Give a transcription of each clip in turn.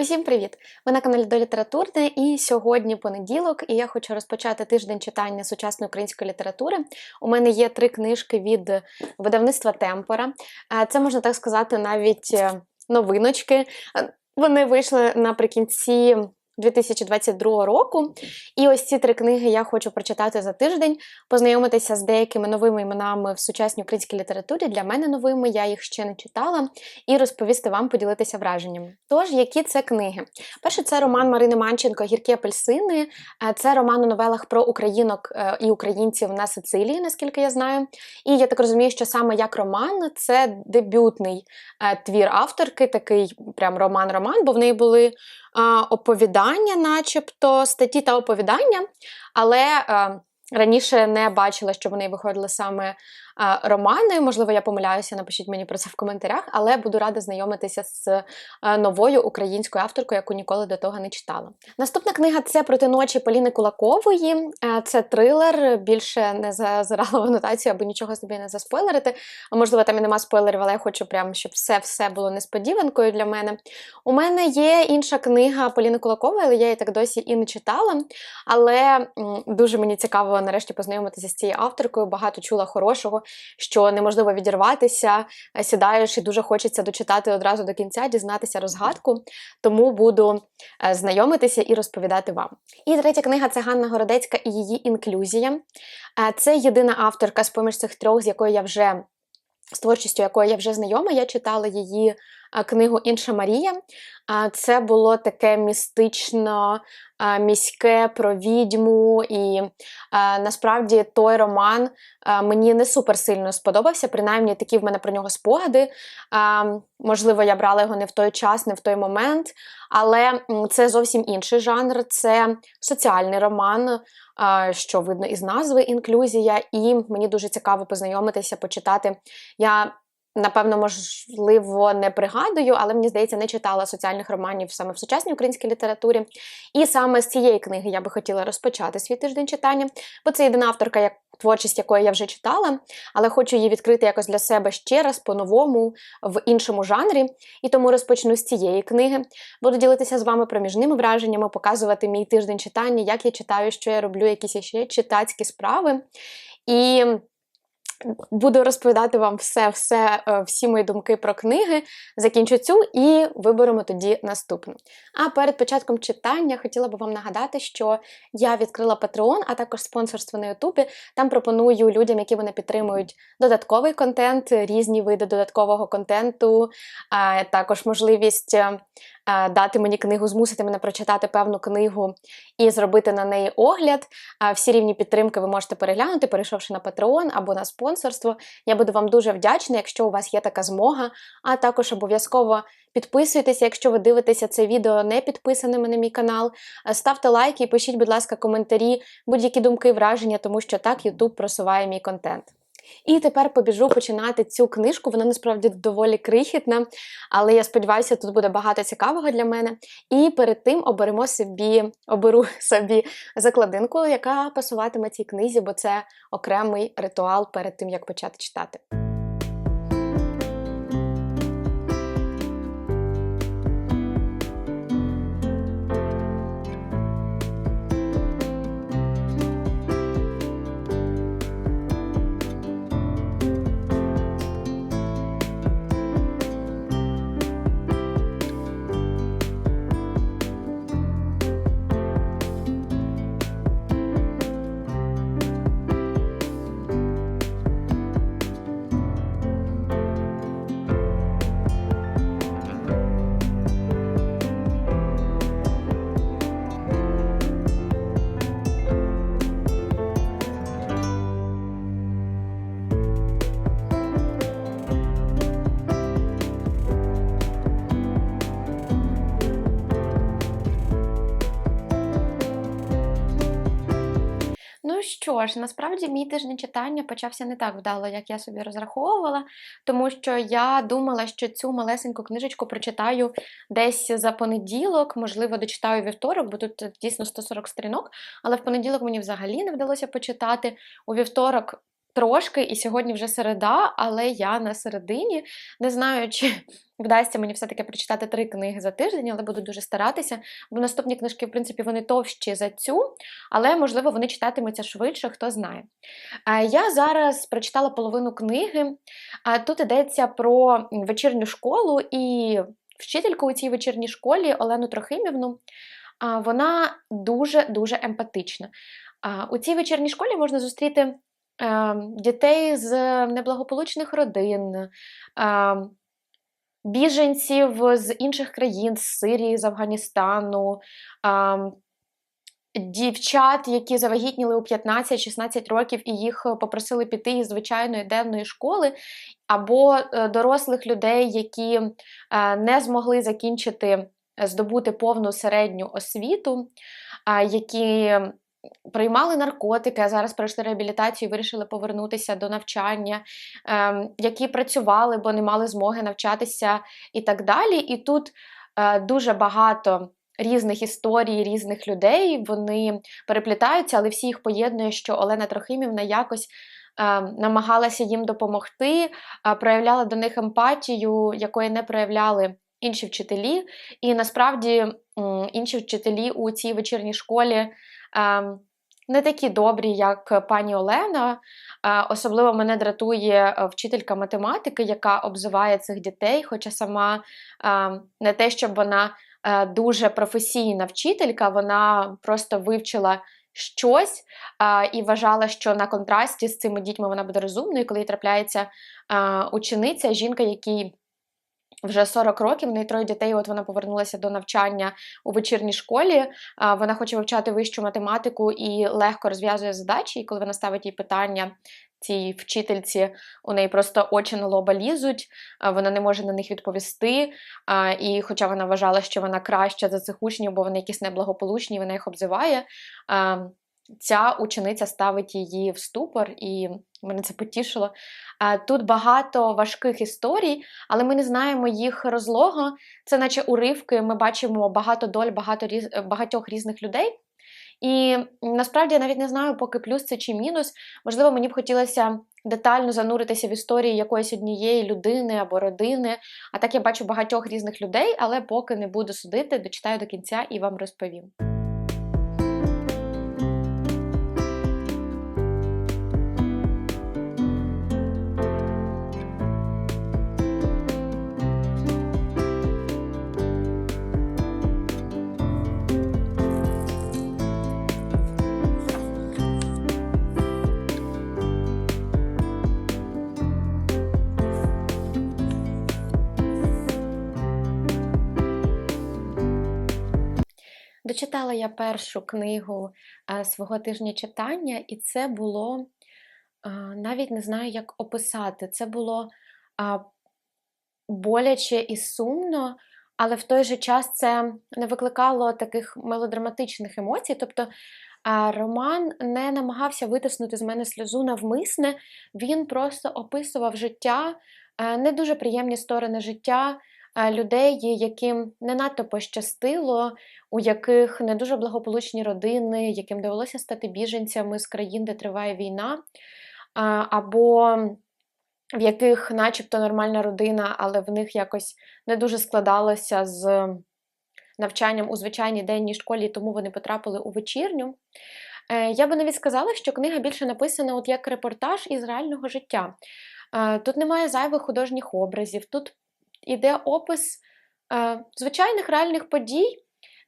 Усім привіт! Ви на каналі до літературне і сьогодні понеділок, і я хочу розпочати тиждень читання сучасної української літератури. У мене є три книжки від видавництва Темпора. Це можна так сказати, навіть е, новиночки. Вони вийшли наприкінці 2022 року. І ось ці три книги я хочу прочитати за тиждень, познайомитися з деякими новими іменами в сучасній українській літературі. Для мене новими, я їх ще не читала, і розповісти вам, поділитися враженнями. Тож, які це книги? Перше, це роман Марини Манченко Гіркі апельсини. Е, Це роман у новелах про українок е, і українців на Сицилії, наскільки я знаю. І я так розумію, що саме як роман це дебютний е, твір авторки, такий прям роман-роман, бо в неї були оповідання, начебто, статті та оповідання, але раніше не бачила, що вони виходили саме романи. Можливо, я помиляюся, напишіть мені про це в коментарях, але буду рада знайомитися з новою українською авторкою, яку ніколи до того не читала. Наступна книга це проти ночі Поліни Кулакової. Е, Це трилер. Більше не зазирала в анотацію, аби нічого собі не заспойлерити. А можливо, там і нема спойлерів, але я хочу прям, щоб все-все було несподіванкою для мене. У мене є інша книга Поліни Кулакової, але я її так досі і не читала. Але дуже мені цікаво нарешті познайомитися з цією авторкою. Багато чула хорошого, що неможливо відірватися, е, сідаєш і дуже хочеться дочитати одразу до кінця, дізнатися розгадку. Тому буду е, знайомитися і розповідати вам. І третя книга це Ганна Городецька і її інклюзія. Е, Це єдина авторка з поміж цих трьох, з якою я вже з творчістю якої я вже знайома. Я читала її книгу Інша Марія. Це було таке містично міське про відьму, і насправді той роман мені не супер сильно сподобався. Принаймні, такі в мене про нього спогади. Можливо, я брала його не в той час, не в той момент, але це зовсім інший жанр. Це соціальний роман, що видно із назви інклюзія, і мені дуже цікаво познайомитися, почитати. Я Напевно, можливо, не пригадую, але мені здається, не читала соціальних романів саме в сучасній українській літературі. І саме з цієї книги я би хотіла розпочати свій тиждень читання, бо це єдина авторка, як творчість якої я вже читала, але хочу її відкрити якось для себе ще раз по-новому в іншому жанрі. І тому розпочну з цієї книги. Буду ділитися з вами проміжними враженнями, показувати мій тиждень читання, як я читаю, що я роблю, якісь ще читацькі справи. І Буду розповідати вам все-все, е, всі мої думки про книги. Закінчу цю і виберемо тоді наступну. А перед початком читання хотіла би вам нагадати, що я відкрила Patreon, а також спонсорство на Ютубі. Там пропоную людям, які вони підтримують додатковий контент, різні види додаткового контенту, а також можливість е, дати мені книгу, змусити мене прочитати певну книгу і зробити на неї огляд. Всі рівні підтримки ви можете переглянути, перейшовши на Patreon або на спонсорство. Я буду вам дуже вдячна, якщо у вас є така змога. А також обов'язково підписуйтеся, якщо ви дивитеся це відео не підписаними на мій канал. Ставте лайки і пишіть, будь ласка, коментарі, будь-які думки враження, тому що так YouTube просуває мій контент. І тепер побіжу починати цю книжку. Вона насправді доволі крихітна, але я сподіваюся, тут буде багато цікавого для мене. І перед тим оберемо собі, оберу собі закладинку, яка пасуватиме цій книзі, бо це окремий ритуал перед тим, як почати читати. Що ж, насправді мій тиждень читання почався не так вдало, як я собі розраховувала, тому що я думала, що цю малесеньку книжечку прочитаю десь за понеділок, можливо, дочитаю вівторок, бо тут дійсно 140 сторінок, але в понеділок мені взагалі не вдалося почитати. У вівторок трошки, і сьогодні вже середа, але я на середині. Не знаю, чи вдасться мені все-таки прочитати три книги за тиждень, але буду дуже старатися. Бо наступні книжки, в принципі, вони товщі за цю, але, можливо, вони читатимуться швидше, хто знає. Я зараз прочитала половину книги. Тут йдеться про вечірню школу і вчительку у цій вечірній школі Олену Трохимівну. Вона дуже-дуже емпатична. У цій вечірній школі можна зустріти дітей з неблагополучних родин, ем, біженців з інших країн, з Сирії, з Афганістану, ем, дівчат, які завагітніли у 15-16 років і їх попросили піти із звичайної денної школи, або е, дорослих людей, які е, не змогли закінчити. Здобути повну середню освіту, які приймали наркотики, а зараз пройшли реабілітацію і вирішили повернутися до навчання, ем, які працювали, бо не мали змоги навчатися і так далі. І тут е, дуже багато. Різних історій, різних людей вони переплітаються, але всі їх поєднує, що Олена Трохимівна якось е, намагалася їм допомогти, е, проявляла до них емпатію, якої не проявляли інші вчителі. І насправді е, інші вчителі у цій вечірній школі не такі добрі, як пані Олена. Е, особливо мене дратує е, вчителька математики, яка обзиває цих дітей, хоча сама ем, не те, щоб вона е, дуже професійна вчителька, вона просто вивчила щось і вважала, що на контрасті з цими дітьми вона буде розумною, коли трапляється учениця, жінка, якій вже 40 років, в неї троє дітей. От вона повернулася до навчання у вечірній школі. Вона хоче вивчати вищу математику і легко розв'язує задачі. І коли вона ставить їй питання цій вчительці, у неї просто очі на лоба лізуть, вона не може на них відповісти. І, хоча вона вважала, що вона краща за цих учнів, бо вони якісь неблагополучні, вона їх обзиває ця учениця ставить її в ступор, і мене це потішило. Тут багато важких історій, але ми не знаємо їх розлого. Це, наче уривки, ми бачимо багато доль, багато різ... багатьох різних людей. І насправді я навіть не знаю, поки плюс це чи мінус. Можливо, мені б хотілося детально зануритися в історії якоїсь однієї людини або родини. А так я бачу багатьох різних людей, але поки не буду судити, дочитаю до кінця і вам розповім. Дочитала я першу книгу е, свого тижня читання, і це було е, навіть не знаю, як описати. Це було боляче і сумно, але в той же час це не викликало таких мелодраматичних емоцій. Тобто Роман не намагався витиснути з мене сльозу навмисне, він просто описував життя, е, не дуже приємні сторони життя людей, яким не надто пощастило, у яких не дуже благополучні родини, яким довелося стати біженцями з країн, де триває війна, або в яких, начебто, нормальна родина, але в них якось не дуже складалося з навчанням у звичайній денній школі, тому вони потрапили у вечірню. Е, я би навіть сказала, що книга більше написана от як репортаж із реального життя. Е, тут немає зайвих художніх образів, тут іде опис е, звичайних реальних подій,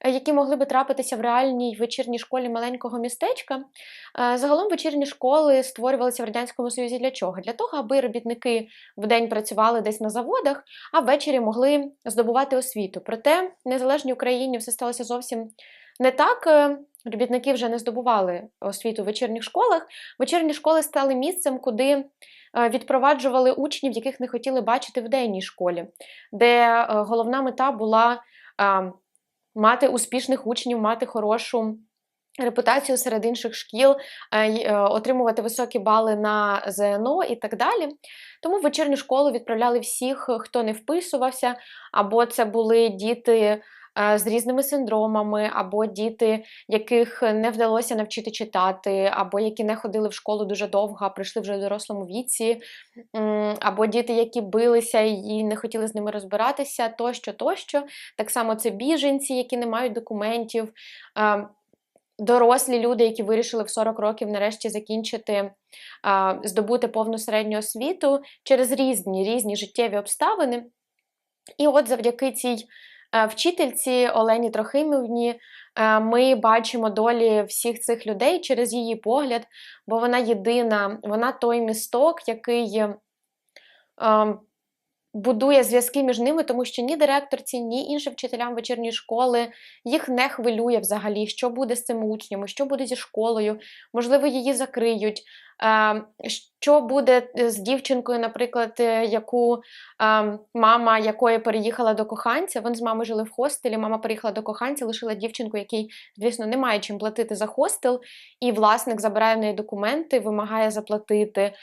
е, які могли би трапитися в реальній вечірній школі маленького містечка. Е, загалом вечірні школи створювалися в Радянському Союзі для чого? Для того, аби робітники вдень працювали десь на заводах, а ввечері могли здобувати освіту. Проте в незалежній Україні все сталося зовсім не так. Робітники вже не здобували освіту в вечірніх школах. Вечірні школи стали місцем, куди Е, відпроваджували учнів, яких не хотіли бачити в денній школі, де е, головна мета була е, мати успішних учнів, мати хорошу. Репутацію серед інших шкіл, отримувати високі бали на ЗНО і так далі. Тому в вечірню школу відправляли всіх, хто не вписувався, або це були діти з різними синдромами, або діти, яких не вдалося навчити читати, або які не ходили в школу дуже довго, а прийшли вже в дорослому віці, або діти, які билися і не хотіли з ними розбиратися, тощо, тощо. Так само це біженці, які не мають документів. Дорослі люди, які вирішили в 40 років нарешті закінчити, здобути повну середню освіту через різні різні життєві обставини. І от завдяки цій вчительці Олені Трохимівні е, ми бачимо долі всіх цих людей через її погляд, бо вона єдина, вона той місток, який ем, будує зв'язки між ними, тому що ні директорці, ні іншим вчителям вечірньої школи їх не хвилює взагалі, що буде з цими учнями, що буде зі школою, можливо, її закриють. Що буде з дівчинкою, наприклад, е, яку мама якої переїхала до коханця, вони з мамою жили в хостелі, мама переїхала до коханця, лишила дівчинку, який, звісно, не має чим платити за хостел, і власник забирає в неї документи, вимагає заплатити.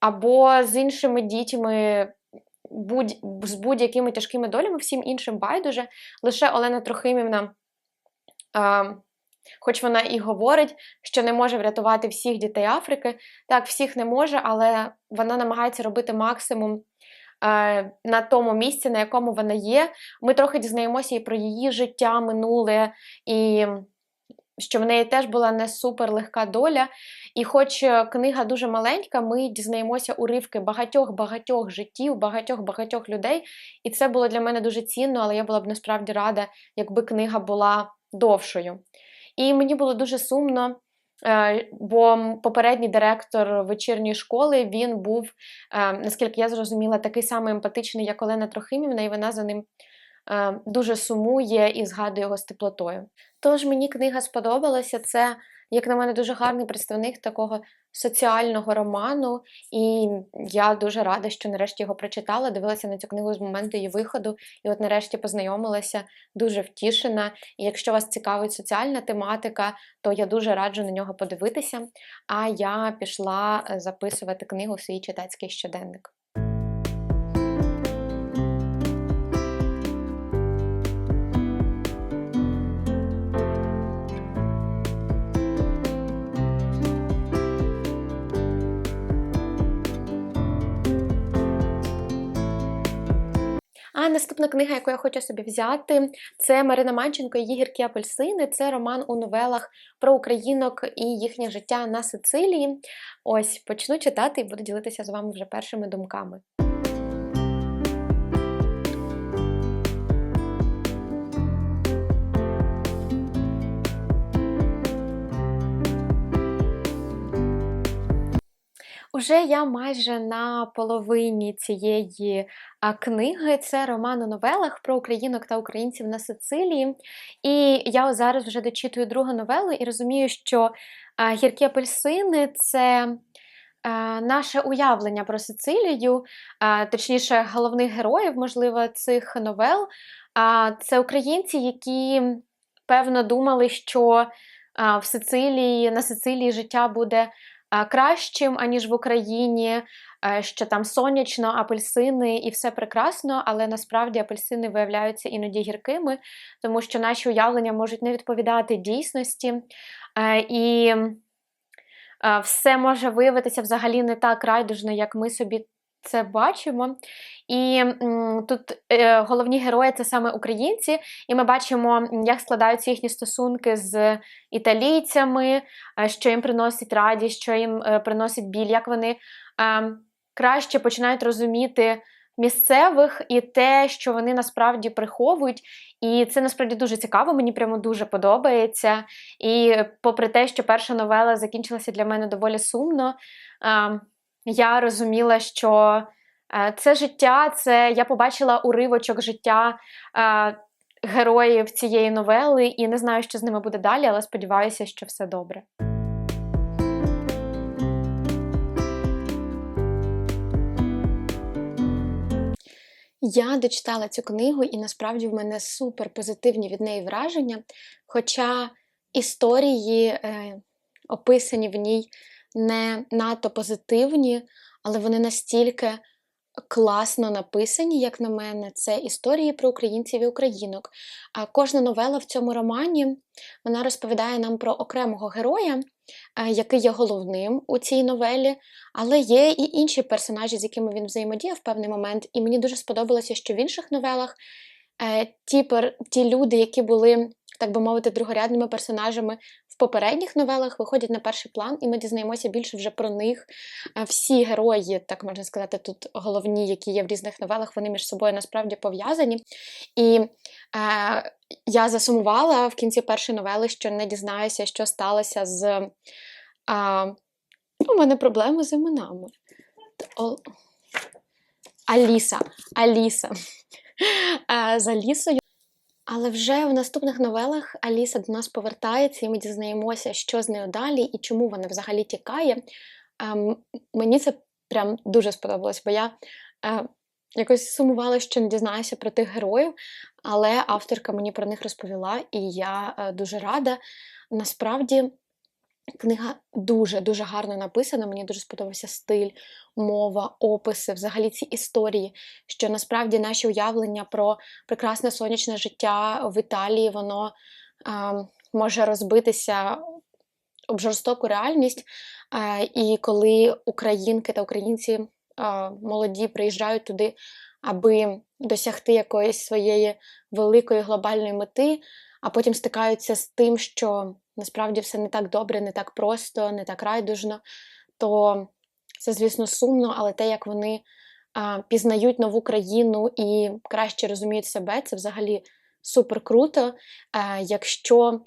Або з іншими дітьми будь, з будь-якими тяжкими долями, всім іншим байдуже. Лише Олена Трохимівна, а, хоч вона і говорить, що не може врятувати всіх дітей Африки, так, всіх не може, але вона намагається робити максимум. На тому місці, на якому вона є, ми трохи дізнаємося і про її життя минуле, і що в неї теж була не супер легка доля. І хоч е, книга дуже маленька, ми дізнаємося уривки багатьох-багатьох життів, багатьох-багатьох людей. І це було для мене дуже цінно, але я була б насправді рада, якби книга була довшою. І мені було дуже сумно. Е, бо попередній директор вечірньої школи він був, е, наскільки я зрозуміла, такий самий емпатичний, як Олена Трохимівна, і вона за ним дуже сумує і згадує його з теплотою. Тож мені книга сподобалася. Це, як на мене, дуже гарний представник такого соціального роману, і я дуже рада, що нарешті його прочитала. Дивилася на цю книгу з моменту її виходу, і от нарешті познайомилася, дуже втішена. І якщо вас цікавить соціальна тематика, то я дуже раджу на нього подивитися. А я пішла е, записувати книгу в свій читацький щоденник. А наступна книга, яку я хочу собі взяти, це Марина Манченко її гіркі апельсини. Це роман у новелах про українок і їхнє життя на Сицилії. Ось почну читати і буду ділитися з вами вже першими думками. Уже я майже на половині цієї книги. Це роман у новелах про українок та українців на Сицилії. І я зараз вже дочитую другу новелу і розумію, що гіркі апельсини це. Наше уявлення про Сицилію, точніше, головних героїв, можливо, цих новел, це українці, які певно думали, що в Сицилії на Сицилії життя буде кращим, аніж в Україні, що там сонячно, апельсини і все прекрасно, але насправді апельсини виявляються іноді гіркими, тому що наші уявлення можуть не відповідати дійсності. І все може виявитися взагалі не так райдужно, як ми собі це бачимо. І тут е, головні герої це саме українці, і ми бачимо, як складаються їхні стосунки з італійцями, е, що їм приносить радість, що їм е, приносить біль, як вони краще починають розуміти місцевих і те, що вони насправді приховують. І це насправді дуже цікаво, мені прямо дуже подобається. І попри те, що перша новела закінчилася для мене доволі сумно. Е, я розуміла, що е, це життя, це я побачила уривочок життя е, героїв цієї новели, і не знаю, що з ними буде далі, але сподіваюся, що все добре. Я дочитала цю книгу, і насправді в мене супер позитивні від неї враження. Хоча історії, е, описані в ній, не надто позитивні, але вони настільки класно написані, як на мене. Це історії про українців і українок. А кожна новела в цьому романі вона розповідає нам про окремого героя, е, який є головним у цій новелі, але є і інші персонажі, з якими він взаємодіяв в певний момент. І мені дуже сподобалося, що в інших новелах е, ті, ті люди, які були, так би мовити, другорядними персонажами попередніх новелах, виходять на перший план, і ми дізнаємося більше вже про них. Е, Всі герої, так можна сказати, тут головні, які є в різних новелах, вони між собою насправді пов'язані. І е, я засумувала в кінці першої новели, що не дізнаюся, що сталося з. Е, у мене проблеми з іменами. Аліса. Аліса. Е, з Алісою. Але вже в наступних новелах Аліса до нас повертається, і ми дізнаємося, що з нею далі і чому вона взагалі тікає. Ем, мені це прям дуже сподобалось, бо я е, якось сумувала, що не дізнаюся про тих героїв, але авторка мені про них розповіла, і я е, дуже рада. Насправді. Книга дуже-дуже гарно написана, мені дуже сподобався стиль, мова, описи, взагалі ці історії, що насправді наші уявлення про прекрасне сонячне життя в Італії, воно е, може розбитися об жорстоку реальність. Е, і коли українки та українці е, молоді приїжджають туди, аби досягти якоїсь своєї великої глобальної мети, а потім стикаються з тим, що насправді все не так добре, не так просто, не так райдужно, то це, звісно, сумно, але те, як вони а, пізнають нову країну і краще розуміють себе, це взагалі супер круто. А, якщо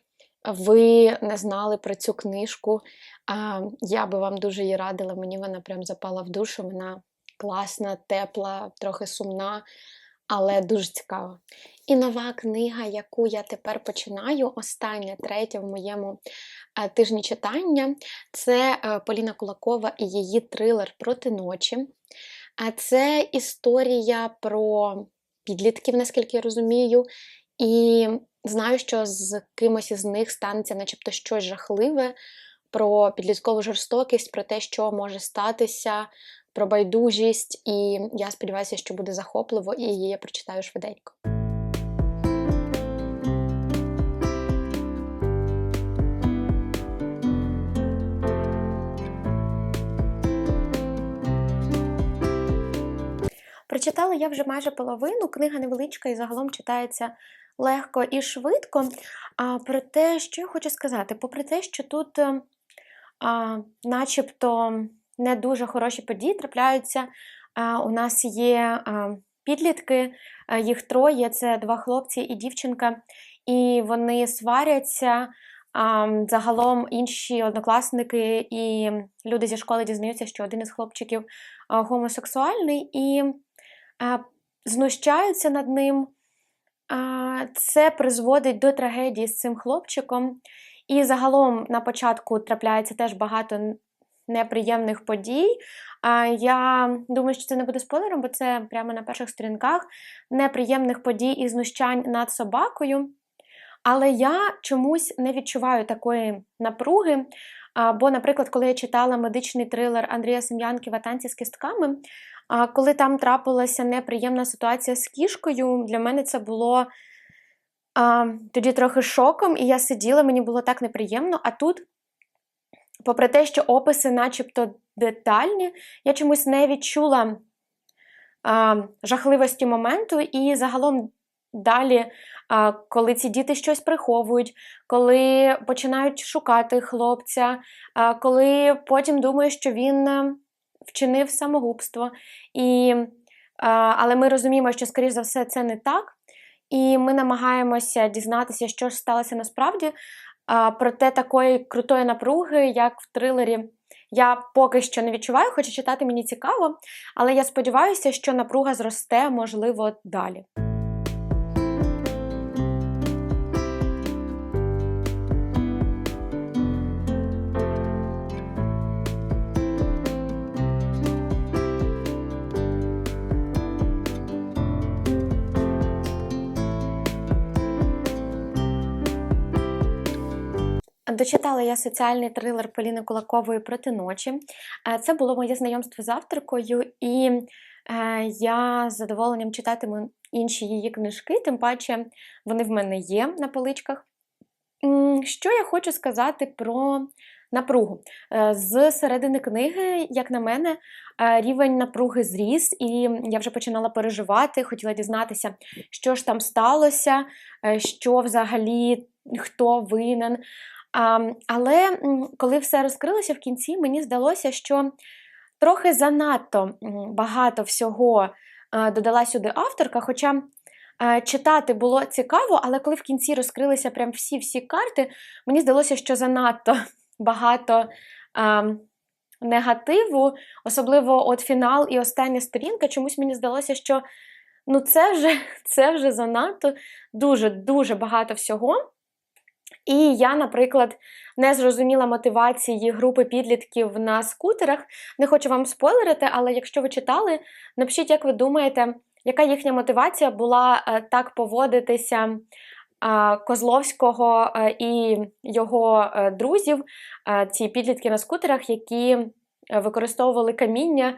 ви не знали про цю книжку, а, я би вам дуже її радила. Мені вона прям запала в душу. Вона класна, тепла, трохи сумна, але дуже цікава. І нова книга, яку я тепер починаю, остання, третя в моєму е, тижні читання, це е, Поліна Кулакова і її трилер проти ночі. Це історія про підлітків, наскільки я розумію, і знаю, що з кимось із них станеться начебто щось жахливе про підліткову жорстокість, про те, що може статися, про байдужість. І я сподіваюся, що буде захопливо, і її я прочитаю швиденько. Прочитала я вже майже половину, книга невеличка і загалом читається легко і швидко. А про те, що я хочу сказати, попри те, що тут е, а, начебто не дуже хороші події трапляються, у нас є підлітки, їх троє це два хлопці і дівчинка, і вони сваряться. Загалом інші однокласники і люди зі школи дізнаються, що один із хлопчиків гомосексуальний, і знущаються над ним. Це призводить до трагедії з цим хлопчиком. І загалом на початку трапляється теж багато неприємних подій. Я думаю, що це не буде спойлером, бо це прямо на перших сторінках неприємних подій і знущань над собакою. Але я чомусь не відчуваю такої напруги. Бо, наприклад, коли я читала медичний трилер Андрія Сем'янківа Танці з кістками, коли там трапилася неприємна ситуація з кішкою, для мене це було тоді трохи шоком, і я сиділа, мені було так неприємно. А тут, попри те, що описи, начебто детальні, я чомусь не відчула а, жахливості моменту, і загалом далі, коли ці діти щось приховують, коли починають шукати хлопця, коли потім думають, що він вчинив самогубство. І, але ми розуміємо, що, скоріш за все, це не так. І ми намагаємося дізнатися, що ж сталося насправді. Проте такої крутої напруги, як в трилері, я поки що не відчуваю, хоча читати мені цікаво, але я сподіваюся, що напруга зросте, можливо, далі. Дочитала я соціальний трилер Поліни Кулакової проти ночі. Це було моє знайомство з авторкою, і Е, Я з задоволенням читатиму інші її книжки, тим паче вони в мене є на поличках. Що я хочу сказати про напругу? Е, З середини книги, як на мене, е, рівень напруги зріс, і я вже починала переживати, хотіла дізнатися, що ж там сталося, що взагалі хто винен. Але коли все розкрилося в кінці, мені здалося, що трохи занадто багато всього е, додала сюди авторка. Хоча е, читати було цікаво, але коли в кінці розкрилися прям всі-всі карти, мені здалося, що занадто багато е, негативу, особливо от фінал і остання сторінка. Чомусь мені здалося, що ну це вже, це вже занадто дуже-дуже багато всього. І я, наприклад, не зрозуміла мотивації групи підлітків на скутерах. Не хочу вам спойлерити, але якщо ви читали, напишіть, як ви думаєте, яка їхня мотивація була е, так поводитися Козловського е, і його е, друзів, ці підлітки на скутерах, які використовували каміння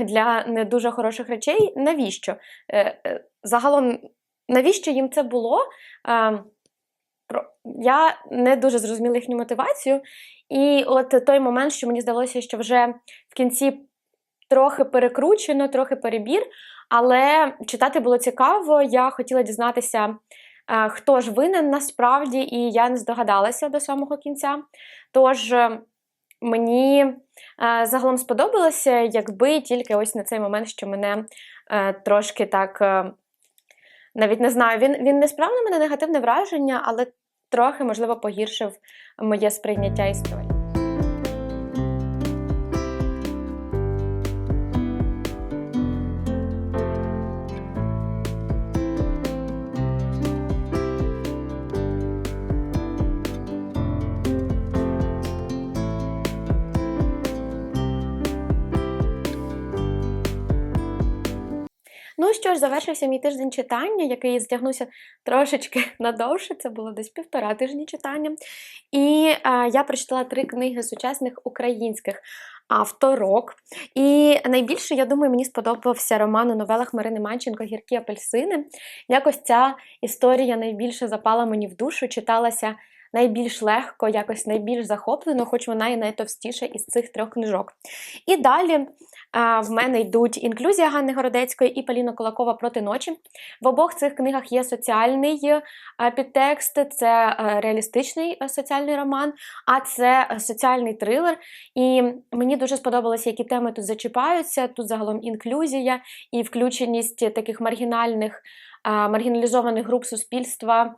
для не дуже хороших речей. Навіщо? Загалом, навіщо їм це було? Я не дуже зрозуміла їхню мотивацію. І от той момент, що мені здалося, що вже в кінці трохи перекручено, трохи перебір, але читати було цікаво. Я хотіла дізнатися, е, хто ж винен насправді, і я не здогадалася до самого кінця. Тож е, мені е, загалом сподобалося, якби тільки ось на цей момент, що мене трошки так. Навіть не знаю, він, він не справ на мене негативне враження, але трохи, можливо, погіршив моє сприйняття історії. Що ж, завершився мій тиждень читання, який затягнувся трошечки надовше. Це було десь півтора тижні читання. І е, я прочитала три книги сучасних українських авторок. І найбільше, я думаю, мені сподобався роман у новелах Марини Манченко Гіркі апельсини. Якось ця історія найбільше запала мені в душу, читалася. Найбільш легко, якось найбільш захоплено, хоч вона і найтовстіша із цих трьох книжок. І далі а, в мене йдуть інклюзія Ганни Городецької і Поліна Кулакова проти ночі. В обох цих книгах є соціальний е, підтекст, це е, реалістичний е, соціальний роман, а це е, соціальний трилер. І мені дуже сподобалося, які теми тут зачіпаються. Тут загалом інклюзія і включеність таких маргінальних. Маргіналізованих груп суспільства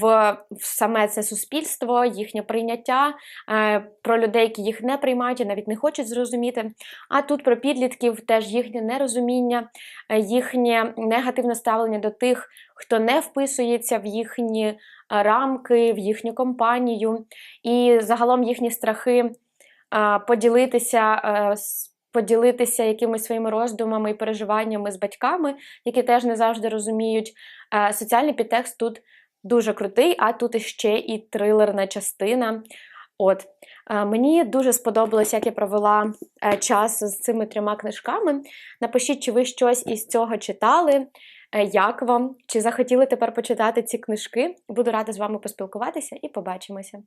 в, в саме це суспільство, їхнє прийняття е, про людей, які їх не приймають і навіть не хочуть зрозуміти. А тут про підлітків теж їхнє нерозуміння, е, їхнє негативне ставлення до тих, хто не вписується в їхні рамки, в їхню компанію, і загалом їхні страхи поділитися. е, з- Поділитися якимись своїми роздумами і переживаннями з батьками, які теж не завжди розуміють. Соціальний підтекст тут дуже крутий, а тут іще і трилерна частина. От мені дуже сподобалось, як я провела е, час з цими трьома книжками. Напишіть, чи ви щось із цього читали, е, як вам, чи захотіли тепер почитати ці книжки. Буду рада з вами поспілкуватися і побачимося.